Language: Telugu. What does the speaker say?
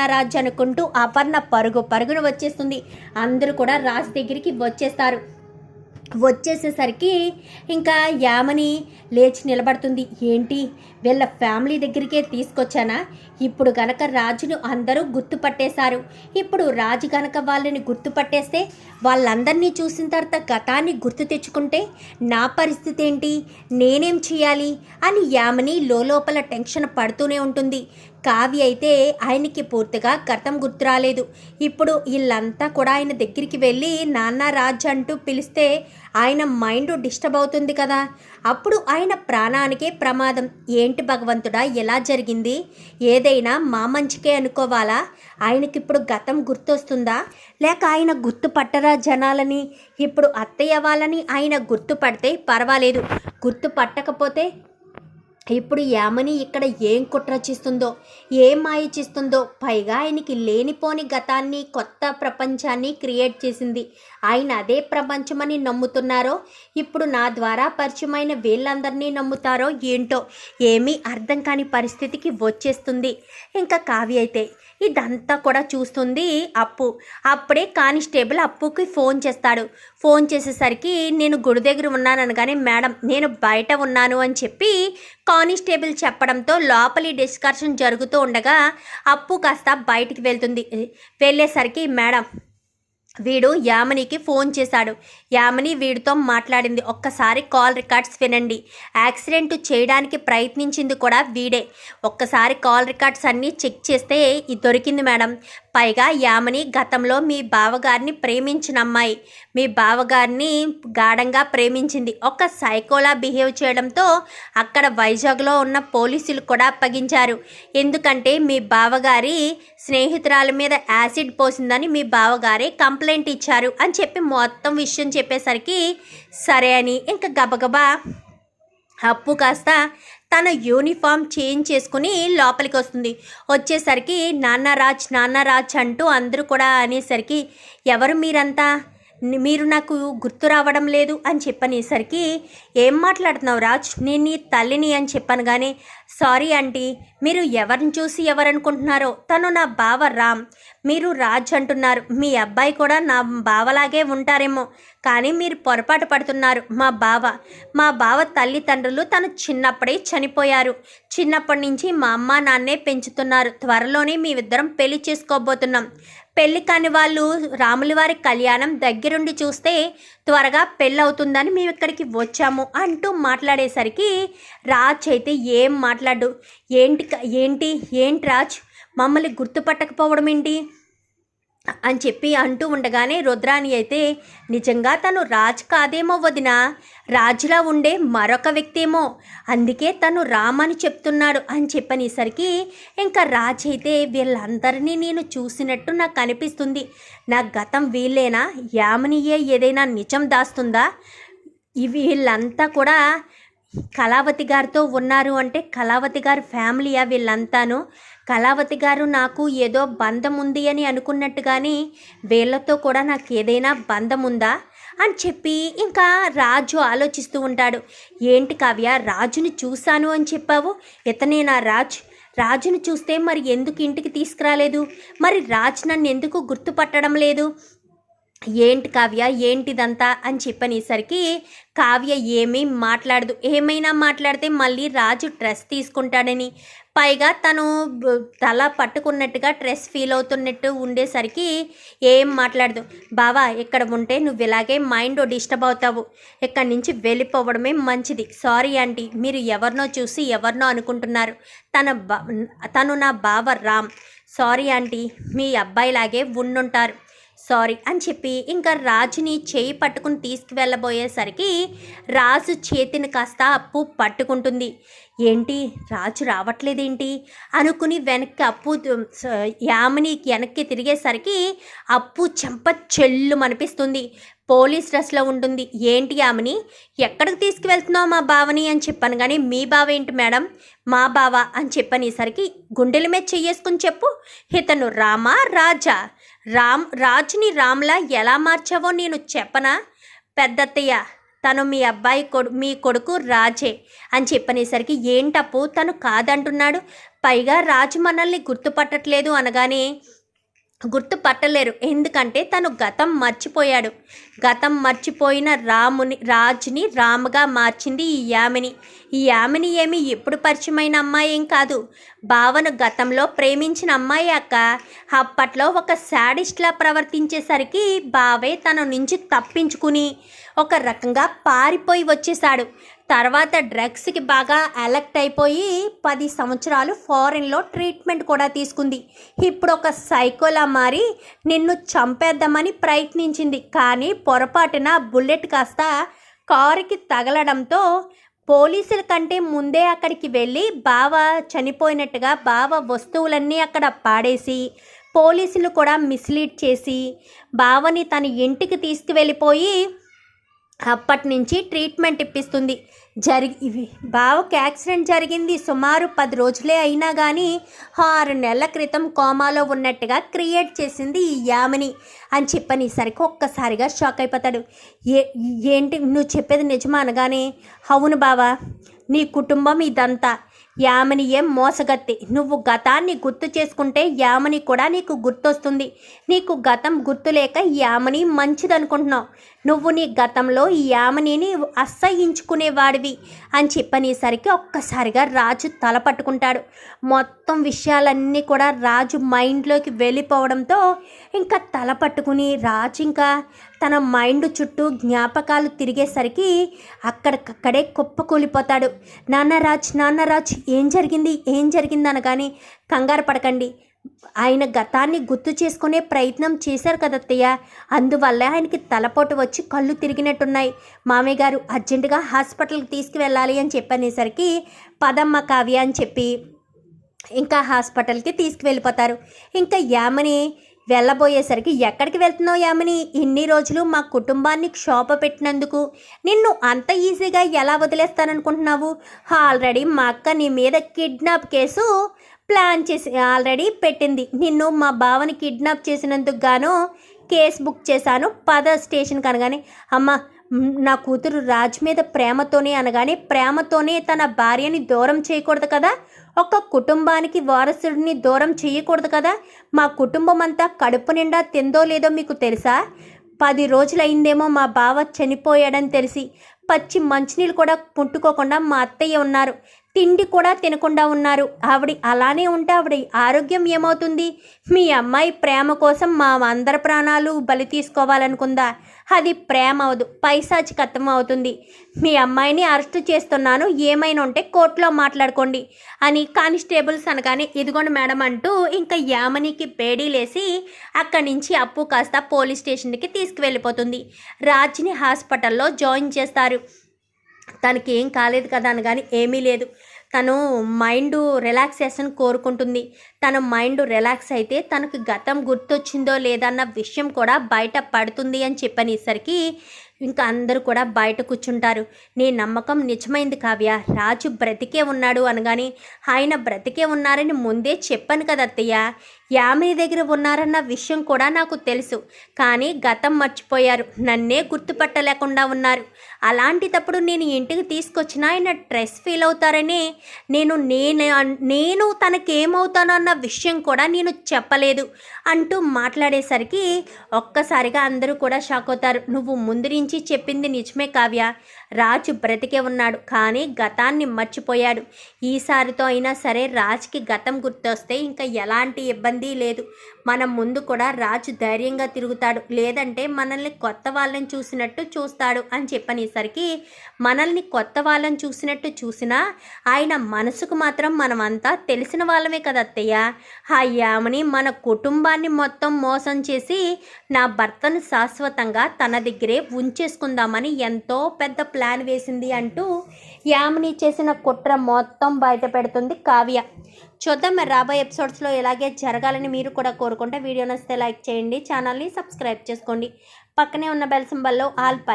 రాజ్ అనుకుంటూ అపర్ణ పరుగు పరుగున వచ్చేస్తుంది. అందరూ కూడా రాజ్ దగ్గరికి వచ్చేస్తారు. వచ్చేసేసరికి ఇంకా యామని లేచి నిలబడుతుంది. ఏంటి? వీళ్ళ ఫ్యామిలీ దగ్గరికే తీసుకొచ్చానా? ఇప్పుడు గనక రాజును అందరూ గుర్తుపట్టేశారు. ఇప్పుడు రాజు గనక వాళ్ళని గుర్తుపట్టేస్తే వాళ్ళందరినీ చూసిన తర్వాత గతాన్ని గుర్తు తెచ్చుకుంటే నా పరిస్థితి ఏంటి? నేనేం చేయాలి? అని యామని లోపల టెన్షన్ పడుతూనే ఉంటుంది. కావ్య అయితే ఆయనకి పూర్తిగా గతం గుర్తు రాలేదు. ఇప్పుడు వీళ్ళంతా కూడా ఆయన దగ్గరికి వెళ్ళి నాన్న రాజ్ అంటూ పిలిస్తే ఆయన మైండ్ డిస్టర్బ్ అవుతుంది కదా. అప్పుడు ఆయన ప్రాణానికే ప్రమాదం. ఏంటి భగవంతుడా ఎలా జరిగింది? ఏదైనా మా మంచికే అనుకోవాలా? ఆయనకిప్పుడు గతం గుర్తొస్తుందా? లేక ఆయన గుర్తుపట్టరా జనాలని? ఇప్పుడు అత్తయ్య వాళ్ళని ఆయన గుర్తుపడితే పర్వాలేదు. గుర్తుపట్టకపోతే ఇప్పుడు యామని ఇక్కడ ఏం కుట్ర చేస్తుందో ఏం మాయ చేస్తుందో పైగా ఆయనకి లేనిపోని గతాన్ని కొత్త ప్రపంచాన్ని క్రియేట్ చేసింది. ఆయన అదే ప్రపంచమని నమ్ముతున్నారో ఇప్పుడు నా ద్వారా పరిచయమైన వీళ్ళందరినీ నమ్ముతారో ఏంటో ఏమీ అర్థం కాని పరిస్థితికి వచ్చేస్తుంది. ఇంకా కావ్య అయితే ఇదంతా కూడా చూస్తుంది అప్పు. అప్పుడే కానిస్టేబుల్ అప్పుకి ఫోన్ చేస్తాడు. ఫోన్ చేసేసరికి నేను గుడి దగ్గర ఉన్నాను కానీ మేడం నేను బయట ఉన్నాను అని చెప్పి కానిస్టేబుల్ చెప్పడంతో లోపలి డిస్కషన్ జరుగుతూ ఉండగా అప్పు కాస్త బయటికి వెళ్తుంది. వెళ్ళేసరికి మేడం వీడు యామినికి ఫోన్ చేశాడు. యామిని వీడితో మాట్లాడింది. ఒక్కసారి కాల్ రికార్డ్స్ వినండి. యాక్సిడెంట్ చేయడానికి ప్రయత్నించింది కూడా వీడే. ఒక్కసారి కాల్ రికార్డ్స్ అన్నీ చెక్ చేస్తే ఇది దొరికింది మేడం. పైగా యామిని గతంలో మీ బావగారిని ప్రేమించిన అమ్మాయి మీ బావగారిని గాఢంగా ప్రేమించింది. ఒక సైకోలా బిహేవ్ చేయడంతో అక్కడ వైజాగ్లో ఉన్న పోలీసులు కూడా అప్పగించారు. ఎందుకంటే మీ బావగారి స్నేహితురాల మీద యాసిడ్ పోసిందని మీ బావగారే కంప్లైంట్ ఇచ్చారు అని చెప్పి మొత్తం విషయం చెప్పేసరికి సరే అని ఇంకా గబగబా అప్పు కాస్త తన యూనిఫామ్ చేంజ్ చేసుకుని లోపలికి వస్తుంది. వచ్చేసరికి నాన్న రాజ్ నాన్న రాజ్ అంటూ అందరూ కూడా అనేసరికి ఎవరు మీరంతా? మీరు నాకు గుర్తు రావడం లేదు అని చెప్పనేసరికి ఏం మాట్లాడుతున్నావు రాజ్? నేను నీ తల్లిని అని చెప్పాను కానీ సారీ ఆంటీ. మీరు ఎవరిని చూసి ఎవరనుకుంటున్నారో? తను నా బావ రామ్. మీరు రాజ్ అంటున్నారు. మీ అబ్బాయి కూడా నా బావలాగే ఉంటారేమో. కానీ మీరు పొరపాటు పడుతున్నారు మా బావ. మా బావ తల్లిదండ్రులు తను చిన్నప్పుడే చనిపోయారు. చిన్నప్పటి నుంచి మా అమ్మ నాన్నే పెంచుతున్నారు. త్వరలోనే మీ ఇద్దరం పెళ్ళి చేసుకోబోతున్నాం. పెళ్ళి కాని వాళ్ళు రాముల వారి కళ్యాణం దగ్గరుండి చూస్తే త్వరగా పెళ్ళవుతుందని మేము ఇక్కడికి వచ్చాము అంటూ మాట్లాడేసరికి రాజ్ అయితే ఏం మాట్లాడు? ఏంటి ఏంటి? ఏంటి రాజ్? మమ్మల్ని గుర్తుపట్టకపోవడం ఏంటి అని చెప్పి అంటూ ఉండగానే రుద్రాణి అయితే నిజంగా తను రాజ్ కాదేమో వదిన? రాజులా ఉండే మరొక వ్యక్తేమో? అందుకే తను రామ్ అని చెప్తున్నాడు అని చెప్పనేసరికి ఇంకా రాజ్ అయితే వీళ్ళందరినీ నేను చూసినట్టు నాకు అనిపిస్తుంది. నా గతం వీళ్ళేనా? యామనియే ఏదైనా నిజం దాస్తుందా? వీళ్ళంతా కూడా కళావతి గారితో ఉన్నారు అంటే కళావతి గారి ఫ్యామిలీయా వీళ్ళంతాను. కళావతి గారు నాకు ఏదో బంధం ఉంది అని అనుకున్నట్టుగాని వీళ్ళతో కూడా నాకు ఏదైనా బంధం ఉందా అని చెప్పి ఇంకా రాజు ఆలోచిస్తూ ఉంటాడు. ఏంటి కావ్య రాజుని చూశాను అని చెప్పావు? ఇతనేనా రాజ్? రాజుని చూస్తే మరి ఎందుకు ఇంటికి తీసుకురాలేదు? మరి రాజ్ నన్ను ఎందుకు గుర్తుపట్టడం లేదు? ఏంటి కావ్య? ఏంటిదంతా? అని చెప్పనేసరికి కావ్య ఏమీ మాట్లాడదు. ఏమైనా మాట్లాడితే మళ్ళీ రాజు డ్రెస్ తీసుకుంటాడని. పైగా తను తల పట్టుకున్నట్టుగా డ్రెస్ ఫీల్ అవుతున్నట్టు ఉండేసరికి ఏం మాట్లాడదు. బావా ఇక్కడ ఉంటే నువ్వు ఇలాగే మైండ్ డిస్టర్బ్ అవుతావు. ఇక్కడి నుంచి వెళ్ళిపోవడమే మంచిది. సారీ ఆంటీ మీరు ఎవరినో చూసి ఎవరినో అనుకుంటున్నారు. తన బా తను నా బావ రామ్. సారీ ఆంటీ మీ అబ్బాయిలాగే ఉండుంటారు. సారీ అని చెప్పి ఇంకా రాజుని చేయి పట్టుకుని తీసుకువెళ్ళబోయేసరికి రాజు చేతిని కాస్త అప్పు పట్టుకుంటుంది. ఏంటి? రాజు రావట్లేదేంటి? అనుకుని వెనక్కి అప్పు యామిని వెనక్కి తిరిగేసరికి అప్పు చెంప చెల్లు అనిపిస్తుంది పోలీస్ డ్రెస్లో ఉంటుంది. ఏంటి ఆమెని ఎక్కడికి తీసుకువెళ్తున్నావు మా బావని అని చెప్పాను కానీ మీ బావ ఏంటి మేడం? మా బావ అని చెప్పనేసరికి గుండెల మీద చెయ్యేసుకుని చెప్పు. ఇతను రామా? రాజా? రామ్ రాజుని రామ్లా ఎలా మార్చావో నేను చెప్పనా? పెద్దత్తయ్య తను మీ అబ్బాయి కొడు మీ కొడుకు రాజే అని చెప్పనేసరికి ఏంటప్పు తను కాదంటున్నాడు? పైగా రాజు మనల్ని గుర్తుపట్టట్లేదు అనగానే గుర్తుపట్టలేరు. ఎందుకంటే తను గతం మర్చిపోయాడు. గతం మర్చిపోయిన రాముని రాజుని రాముగా మార్చింది ఈ యామిని. ఈ యామిని ఏమి ఎప్పుడు పరిచయమైన అమ్మాయి ఏం కాదు. భావన గతంలో ప్రేమించిన అమ్మాయి అక్క. అప్పట్లో ఒక శాడిస్ట్లా ప్రవర్తించేసరికి బావే తన నుంచి తప్పించుకుని ఒక రకంగా పారిపోయి వచ్చేశాడు. తర్వాత డ్రగ్స్కి బాగా అలెక్ట్ అయిపోయి పది సంవత్సరాలు ఫారెన్లో ట్రీట్మెంట్ కూడా తీసుకుంది. ఇప్పుడు ఒక సైకోలా మారి నిన్ను చంపేద్దామని ప్రయత్నించింది. కానీ పొరపాటున బుల్లెట్ కాస్త కారుకి తగలడంతో పోలీసుల కంటే ముందే అక్కడికి వెళ్ళి బావ చనిపోయినట్టుగా బావ వస్తువులన్నీ అక్కడ పాడేసి పోలీసులు కూడా మిస్లీడ్ చేసి బావని తన ఇంటికి తీసుకువెళ్ళిపోయి అప్పటి నుంచి ట్రీట్మెంట్ ఇప్పిస్తుంది. జరిగి ఇవి బావకి యాక్సిడెంట్ జరిగింది సుమారు పది రోజులే అయినా కానీ ఆరు నెలల క్రితం కోమాలో ఉన్నట్టుగా క్రియేట్ చేసింది ఈ యామిని అని చెప్పనేసరికి ఒక్కసారిగా షాక్ అయిపోతాడు. ఏ ఏంటి నువ్వు చెప్పేది నిజమా అనగానే అవును బావా నీ కుటుంబం ఇదంతా. యామని ఏం మోసగత్తి? నువ్వు గతాన్ని గుర్తు చేసుకుంటే యామని కూడా నీకు గుర్తొస్తుంది. నీకు గతం గుర్తులేక యామని మంచిదనుకుంటున్నావు. నువ్వు నీ గతంలో ఈ యామనిని అసహించుకునేవాడివి అని చెప్పనేసరికి ఒక్కసారిగా రాజు తల పట్టుకుంటాడు. మొత్తం విషయాలన్నీ కూడా రాజు మైండ్లోకి వెళ్ళిపోవడంతో ఇంకా తల పట్టుకుని రాజు ఇంకా తన మైండ్ చుట్టూ జ్ఞాపకాలు తిరిగేసరికి అక్కడికక్కడే కుప్పకూలిపోతాడు. నాన్నరాజ్ నాన్నరాజ్ ఏం జరిగింది? ఏం జరిగింది? అనగానే కంగారు పడకండి. ఆయన గతాన్ని గుర్తు చేసుకునే ప్రయత్నం చేశారు కదత్తయ్య అందువల్ల ఆయనకి తలపోటు వచ్చి కళ్ళు తిరిగినట్టున్నాయి. మామయ్య గారు అర్జెంటుగా హాస్పిటల్కి తీసుకువెళ్ళాలి అని చెప్పనేసరికి పదమ్మ కావ్య అని చెప్పి ఇంకా హాస్పిటల్కి తీసుకువెళ్ళిపోతారు. ఇంకా యామని వెళ్ళబోయేసరికి ఎక్కడికి వెళ్తున్నావు యామిని? ఇన్ని రోజులు మా కుటుంబాన్ని క్షోభ పెట్టినందుకు నిన్ను అంత ఈజీగా ఎలా వదిలేస్తాననుకుంటున్నావు? ఆల్రెడీ మా అక్క నీ మీద కిడ్నాప్ కేసు ప్లాన్ చేసి ఆల్రెడీ పెట్టింది. నిన్ను మా బావని కిడ్నాప్ చేసినందుకు గాను కేసు బుక్ చేశాను. పద స్టేషన్కి అనగానే అమ్మ నా కూతురు రాజ్ మీద ప్రేమతోనే అనగానే ప్రేమతోనే తన భార్యని దూరం చేయకూడదు కదా? ఒక కుటుంబానికి వారసుడిని దూరం చేయకూడదు కదా? మా కుటుంబం అంతా కడుపు నిండా తిందో లేదో మీకు తెలుసా? పది రోజులైందేమో మా బావ చనిపోయాడని తెలిసి పచ్చి మంచినీళ్ళు కూడా పుట్టుకోకుండా మా అత్తయ్య ఉన్నారు. తిండి కూడా తినకుండా ఉన్నారు. ఆవిడ అలానే ఉంటే ఆవిడ ఆరోగ్యం ఏమవుతుంది? మీ అమ్మాయి ప్రేమ కోసం మా అందరి ప్రాణాలు బలి తీసుకోవాలనుకుందా? అది ప్రేమ అవదు పైశాచికత్వం అవుతుంది. మీ అమ్మాయిని అరెస్ట్ చేస్తున్నాను ఏమైనా ఉంటే కోర్టులో మాట్లాడుకోండి అని కానిస్టేబుల్స్ అనగానే ఇదిగోండి మేడం అంటూ ఇంకా యామనికి బేడీలేసి అక్కడి నుంచి అప్పు కాస్త పోలీస్ స్టేషన్కి తీసుకువెళ్ళిపోతుంది. రాజ్ని హాస్పిటల్లో జాయిన్ చేస్తారు. తనకి ఏం కాలేదు కదా అని కానీ ఏమీ లేదు. తను మైండ్ రిలాక్సేషన్ కోరుకుంటుంది. తన మైండ్ రిలాక్స్ అయితే తనకు గతం గుర్తొచ్చిందో లేదన్న విషయం కూడా బయట పడుతుంది అని చెప్పనేసరికి ఇంకా అందరూ కూడా బయట కూర్చుంటారు. నీ నమ్మకం నిజమైంది కావ్య. రాజు బ్రతికే ఉన్నాడు అనగాని ఆయన బ్రతికే ఉన్నారని ముందే చెప్పాను కదా అత్తయ్య. యామిని దగ్గర ఉన్నారన్న విషయం కూడా నాకు తెలుసు. కానీ గతం మర్చిపోయారు. నన్నే గుర్తుపట్టలేకుండా ఉన్నారు. అలాంటిటప్పుడు నేను ఇంటికి తీసుకొచ్చినా ఆయన స్ట్రెస్ ఫీల్ అవుతారని నేను నేను నేను తనకేమవుతానో అన్న విషయం కూడా నేను చెప్పలేదు అంటూ మాట్లాడేసరికి ఒక్కసారిగా అందరూ కూడా షాక్ అవుతారు. నువ్వు ముందు నుంచి చెప్పింది నిజమే కావ్య. రాజు బ్రతికే ఉన్నాడు కానీ గతాన్ని మర్చిపోయాడు. ఈసారితో అయినా సరే రాజుకి గతం గుర్తొస్తే ఇంకా ఎలాంటి ఇబ్బంది లేదు. మనం ముందు కూడా రాజు ధైర్యంగా తిరుగుతాడు లేదంటే మనల్ని కొత్త వాళ్ళని చూసినట్టు చూస్తాడు అని చెప్పనేసరికి మనల్ని కొత్త వాళ్ళని చూసినట్టు చూసినా ఆయన మనసుకు మాత్రం మనమంతా తెలిసిన వాళ్ళమే కదా అత్తయ్య. ఆ మన కుటుంబాన్ని మొత్తం మోసం చేసి నా భర్తను శాశ్వతంగా తన దగ్గరే ఉంచేసుకుందామని ఎంతో పెద్ద ప్లాన్ వేసింది అంటూ యామిని చేసిన కుట్ర మొత్తం బయట పెడుతుంది కావ్య. చూద్దాం మరి రాబోయే ఎపిసోడ్స్లో ఇలాగే జరగాలని మీరు కూడా కోరుకుంటే వీడియో నచ్చితే లైక్ చేయండి ఛానల్ని సబ్స్క్రైబ్ చేసుకోండి. పక్కనే ఉన్న బెల్ సింబల్లో ఆల్ పై